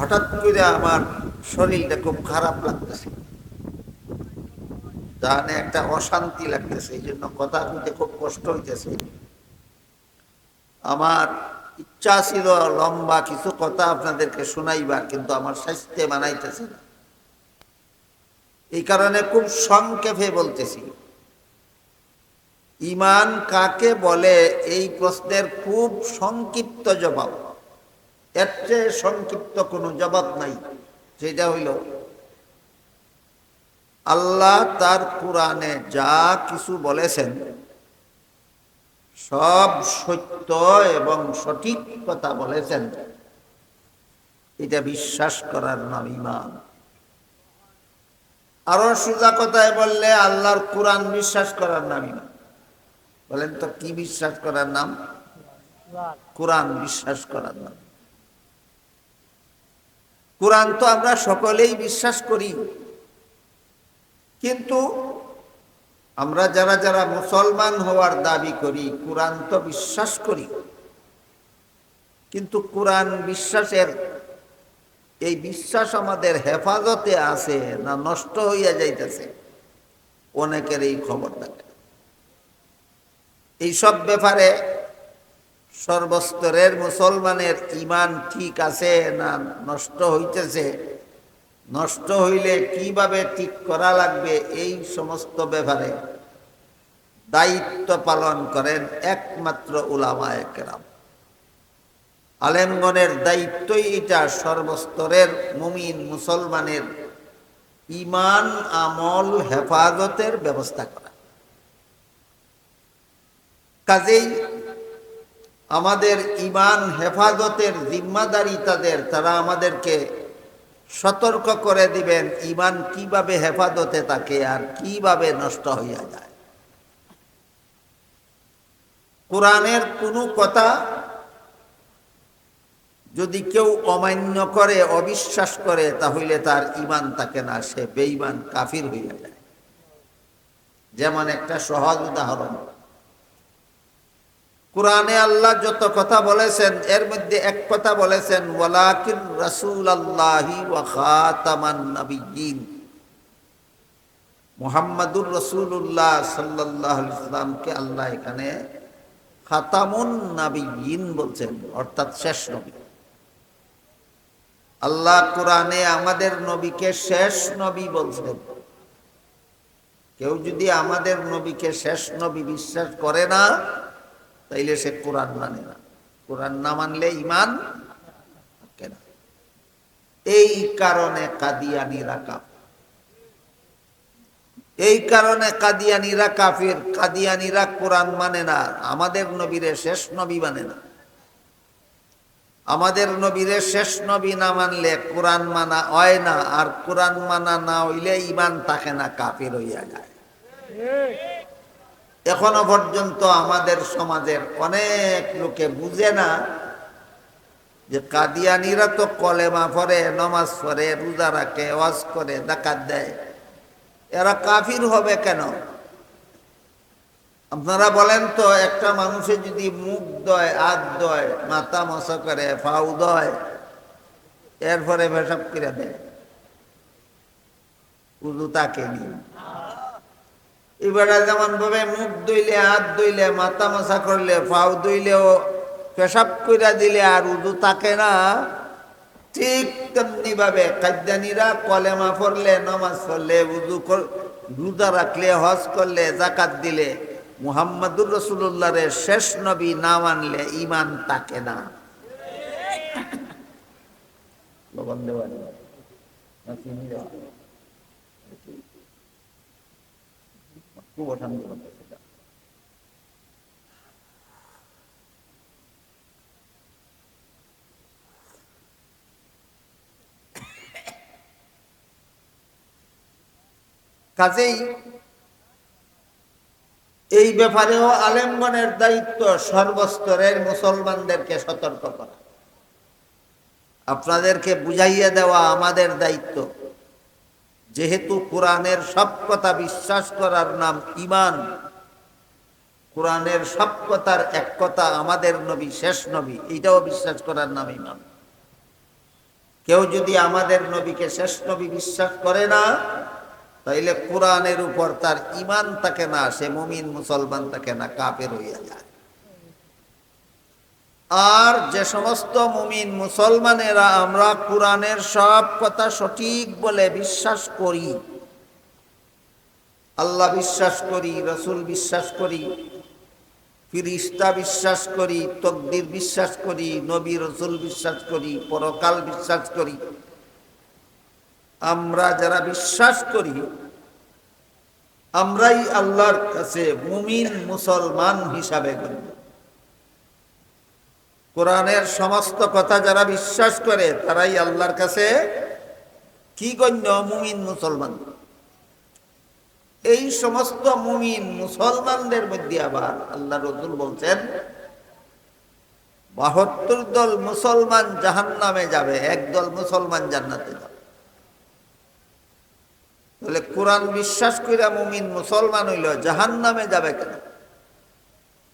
হঠাৎ করে আমার শরীরটা খুব খারাপ লাগতেছে। জানে একটা অশান্তি লাগতেছে, এই জন্য কথা বলতে খুব কষ্ট হইতেছে। আমার ইচ্ছা ছিল লম্বা কিছু কথা আপনাদেরকে শোনাইবার, কিন্তু আমার স্বাস্থ্যে মানাইতেছে না। এই কারণে খুব সংক্ষেপে বলতেছি। ইমান কাকে বলে? এই প্রশ্নের খুব সংক্ষিপ্ত জবাব। এর চেয়ে সংক্ষিপ্ত কোনো জবাব নাই, সেটা হইল, আল্লাহ তার কোরআনে যা কিছু বলেছেন, সব সত্য এবং সঠিক কথা বলেছেন, এটা বিশ্বাস করার নাম ইমান আরও সোজা কথায় বললে আল্লাহর কোরআন বিশ্বাস করার নাম ইমান বলেন তো, কি বিশ্বাস করার নাম? কোরআন বিশ্বাস করার নাম। কোরআন তো আমরা সকলেই বিশ্বাস করি। কিন্তু আমরা যারা যারা মুসলমান হওয়ার দাবি করি, কোরআন তো বিশ্বাস করি। কিন্তু কোরআন বিশ্বাসের এই বিশ্বাস আমাদের হেফাজতে আছে না নষ্ট হইয়া যাইতেছে? অনেকের এই খবর থাকে। এইসব ব্যাপারে সর্বস্তরের মুসলমানের ইমান ঠিক আছে না নষ্ট হইতেছে? নষ্ট হইলে কীভাবে ঠিক করা লাগবে এই সমস্ত ব্যাপারে? দায়িত্ব পালন করেন একমাত্র উলামায় কেরাম আলেমগণের দায়িত্বই এটা সর্বস্তরের মুমিন মুসলমানের ইমান, আমল, হেফাজতের ব্যবস্থা করা। কাজেই আমাদের ইমান হেফাজতের জিম্মাদারি তাদের, তারা আমাদেরকে সতর্ক করে দিবেন ইমান কীভাবে হেফাজতে থাকে আর কীভাবে নষ্ট হইয়া যায়। কোরআনের কোনো কথা যদি কেউ অমান্য করে, অবিশ্বাস করে, তাহলে তার ইমান থাকে না, সে বেঈমান, কাফির হইয়া যায়। যেমন একটা সহজ উদাহরণ কোরআনে আল্লাহ যত কথা বলেছেন, এর মধ্যে এক কথা বলেছেন, ওয়ালাকিন রাসূল আল্লাহি মুহাম্মাদুর রাসূলুল্লাহ সাল্লাল্লাহু আলাইহি সাল্লামকে আল্লাহ এখানে খাতামুন নাবিয়্যিন বলছেন, অর্থাৎ শেষ নবী। আল্লাহ কোরআনে আমাদের নবীকে শেষ নবী বলছেন। কেউ যদি আমাদের নবীকে শেষ নবী বিশ্বাস করে না তাইলে সে কোরআন মানে না। কোরআন না মানলে ইমান এই কারণে কাদিয়ানিরা কাপ এই কারণে কাদিয়ানিরা কাফির কাদিয়ানিরা কোরআন মানে না। আমাদের নবীরে শেষ নবী মানে না। আমাদের নবীরে শেষ নবী না মানলে কোরআন মানা হয় না। আর কোরআন মানা না হইলে ইমান থাকে না, কাফির হইয়া যায়। এখনও পর্যন্ত আমাদের সমাজের অনেক লোকে বুঝে না যে কাদিয়ানিরা তো কলেমা পড়ে, নমাজ পড়ে, রোজা রাখে, ওয়াজ করে ডাকাত দেয়। এরা কাফির হবে কেন? আপনারা বলেন তো, একটা মানুষে যদি মুখ দয়, হাত দয়, মাথা মশা করে ফাউ দয়, এরপরে ভেসব করে দেয়। উদু তাকে নিয়ে। এবারে যেমন ভাবে মুখ ধুইলে, হাত ধুইলে, মাথা মাথা করলে, পাও ধুইলেও পেশাব কইরা দিলে আর উদু থাকে না। ঠিক তেমনি ভাবে কাদ্যানিরা কলেমা পড়লে, নমাজ পড়লে, উদু রোজা রাখলে, হজ করলে জাকাত দিলে, মুহাম্মাদুর রসুল্লাহরে শেষ নবী না মানলে ইমান তাকে না। লবণ দেওয়া না চিনি দেওয়া খুব অশান্তি। কাজেই এই ব্যাপারেও আলেমগণের দায়িত্ব সর্বস্তরের মুসলমানদেরকে সতর্ক করা আপনাদেরকে বুঝাইয়া দেওয়া আমাদের দায়িত্ব যেহেতু কোরআনের সব কথা বিশ্বাস করার নাম ইমান কোরআনের সব কথার এক কথা আমাদের নবী, শেষ নবী, এইটাও বিশ্বাস করার নাম ইমান কেউ যদি আমাদের নবীকে শেষ নবী বিশ্বাস করে না, তাইলে কোরআনের উপর তার ইমান থাকে না, সে মুমিন, মুসলমান থাকে না কাপের হইয়া যায়। আর যে সমস্ত মুমিন মুসলমানেরা আমরা কোরআনের সব কথা সঠিক বলে বিশ্বাস করি। আল্লাহ বিশ্বাস করি, রসুল বিশ্বাস করি, ফিরিস্তা বিশ্বাস করি, তকদির বিশ্বাস করি, নবী রসুল বিশ্বাস করি, পরকাল বিশ্বাস করি। আমরা যারা বিশ্বাস করি, আমরাই আল্লাহর কাছে মুমিন মুসলমান হিসাবে গণ্য। কোরআনের সমস্ত কথা যারা বিশ্বাস করে, তারাই আল্লাহর কাছে কি গণ্য মুমিন মুসলমান? এই সমস্ত মুমিন মুসলমানদের মধ্যে আবার আল্লাহ রসুল বলছেন, বাহাত্তর দল মুসলমান জাহান নামে যাবে একদল মুসলমান জান্নাতে যাবে। তাহলে কোরআন বিশ্বাস করে মুমিন মুসলমান হইল জাহান নামে যাবে কেন?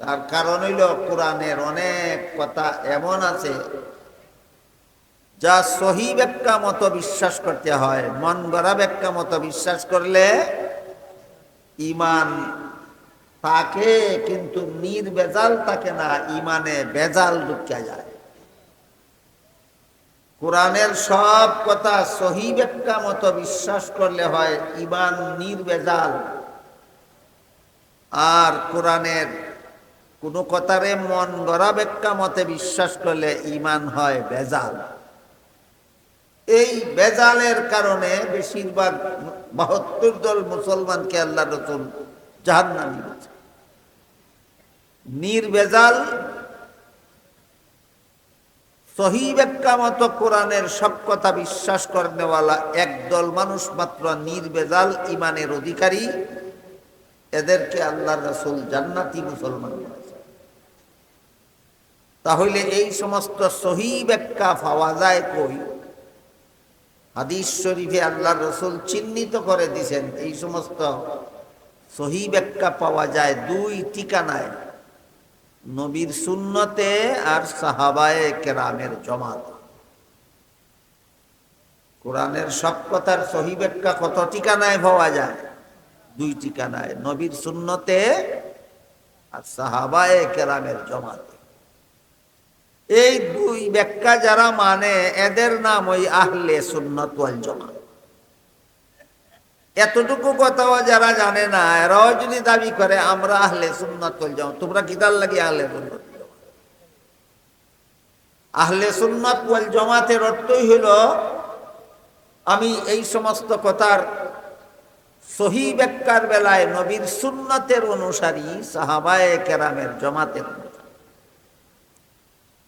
তার কারণ হইল কোরআনের অনেক কথা এমন আছে যা সহি ব্যাখ্যা মতো বিশ্বাস করতে হয়, মন গড়া ব্যাখ্যা মতো বিশ্বাস করলে ইমান তাকে কিন্তু নির্বেজাল থাকে না ইমানে বেজাল ঢুকিয়া যায়। কোরআনের সব কথা সহি ব্যাখ্যা মতো বিশ্বাস করলে হয় ইমান নির্বেজাল। আর কোরআনের কোনো কথারে মন গড়া ব্যাখ্যা মতে বিশ্বাস করলে ইমান হয় বেজাল। এই বেজালের কারণে বেশিরভাগ বাহাত্তর দল মুসলমানকে আল্লাহ রসুল জাহান্নামি বলছে নির্বেজাল, সহি ব্যাখ্যা মতো কোরআনের সব কথা বিশ্বাস করেনেওয়ালা একদল মানুষ মাত্র নির্বেজাল ইমানের অধিকারী। এদেরকে আল্লাহ রসুল জান্নাতি মুসলমান তাহলে এই সমস্ত সহি ব্যাখ্যা পাওয়া যায় কই? হাদিস শরীফে আল্লাহ রসুল চিহ্নিত করে দিছেন, এই সমস্ত সহি ব্যাখ্যা পাওয়া যায় দুই ঠিকানায়, নবীর সুন্নতে আর সাহাবায়ে কেরামের জমাত। কোরআনের সব কথার সহি ব্যাখ্যা কত ঠিকানায় পাওয়া যায়? দুই ঠিকানায়, নবীর সুন্নতে আর সাহাবায়ে কেরামের জমাতে। এই দুই ব্যাখ্যা যারা মানে এদের নাম ওই আহলে সুন্নত ওয়াল জমা এতটুকু কথাও যারা জানে না, এরাও যদি দাবি করে, আমরা আহলে সুন্নত ওয়াল জমা তোমরা কিতার লাগি আহলে সুন্নত আহলে সুন্নত ওয়াল জমাতের অর্থই হইল আমি এই সমস্ত কথার সহি ব্যাখ্যার বেলায় নবীর সুন্নতের অনুসারী সাহাবায়ে কেরামের জমাতের।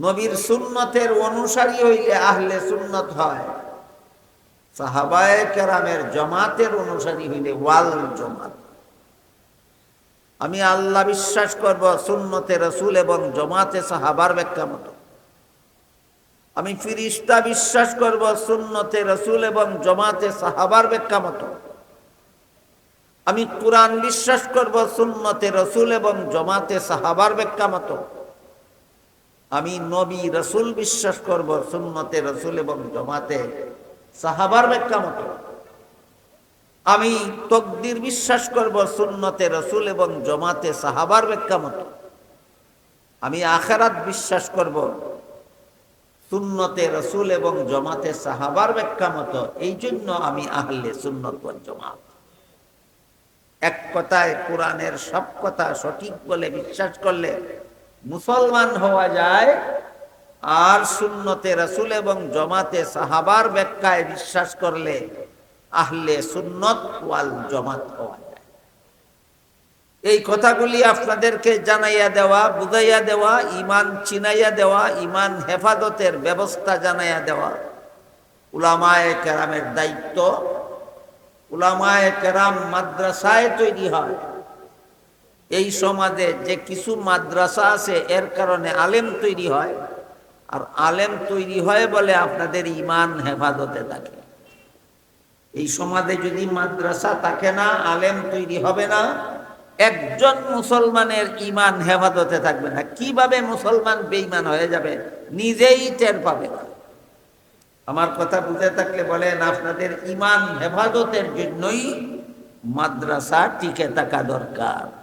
নবীর সুন্নতের অনুসারী হইলে আহলে সুন্নত হয়। সাহাবায় কেরামের জমাতের অনুসারী হইলে ওয়াল জমাত। আমি আল্লাহ বিশ্বাস করব, সুন্নতে রসুল এবং জমাতে সাহাবার ব্যাখ্যা মতো। আমি ফিরিস্তা বিশ্বাস করব, সুন্নতে রসুল এবং জমাতে সাহাবার ব্যাখ্যা মতো। আমি কোরআন বিশ্বাস করব, সুন্নতে রসুল এবং জমাতে সাহাবার ব্যাখ্যা মতো। আমি নবী রসুল বিশ্বাস করব, সুন্নতে রসুল এবং জমাতে সাহাবার ব্যাখ্যা মতো। আমি তকদির বিশ্বাস করব, সুন্নতে রসুল এবং জমাতে সাহাবার ব্যাখ্যা মতো। আমি আখেরাত বিশ্বাস করব, সুন্নতে রসুল এবং জমাতে সাহাবার ব্যাখ্যা মতো। এই জন্য আমি আহলে সুন্নত জমাত। এক কথায় কোরআনের সব কথা সঠিক বলে বিশ্বাস করলে মুসলমান হওয়া যায়, আর সুন্নতে রসুল এবং জমাতে সাহাবার ব্যাখ্যায় বিশ্বাস করলে আহলে সুন্নত ওয়াল জমাত হওয়া যায়। এই কথাগুলি আপনাদেরকে জানাইয়া দেওয়া, বুঝাইয়া দেওয়া, ইমান চিনাইয়া দেওয়া, ইমান হেফাজতের ব্যবস্থা জানাইয়া দেওয়া উলামায় কেরামের দায়িত্ব। উলামায় কেরাম মাদ্রাসায় তৈরি হয়। এই সমাজে যে কিছু মাদ্রাসা আছে, এর কারণে আলেম তৈরি হয়। আর আলেম তৈরি হয় বলে আপনাদের ইমান হেফাজতে থাকে। এই সমাজে যদি মাদ্রাসা থাকে না, আলেম তৈরি হবে না, একজন মুসলমানের ইমান হেফাজতে থাকবে না। কীভাবে মুসলমান বেইমান হয়ে যাবে, নিজেই টের পাবে না। আমার কথা বুঝে থাকলে বলেন, আপনাদের ইমান হেফাজতের জন্যই মাদ্রাসা টিকে থাকা দরকার।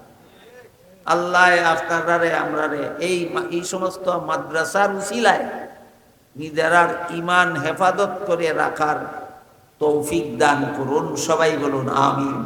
আল্লাহ আপনারারে আমরারে, এই এই সমস্ত মাদ্রাসার উসিলায় নিজেরার ইমান হেফাজত করে রাখার তৌফিক দান করুন। সবাই বলুন, আমিন।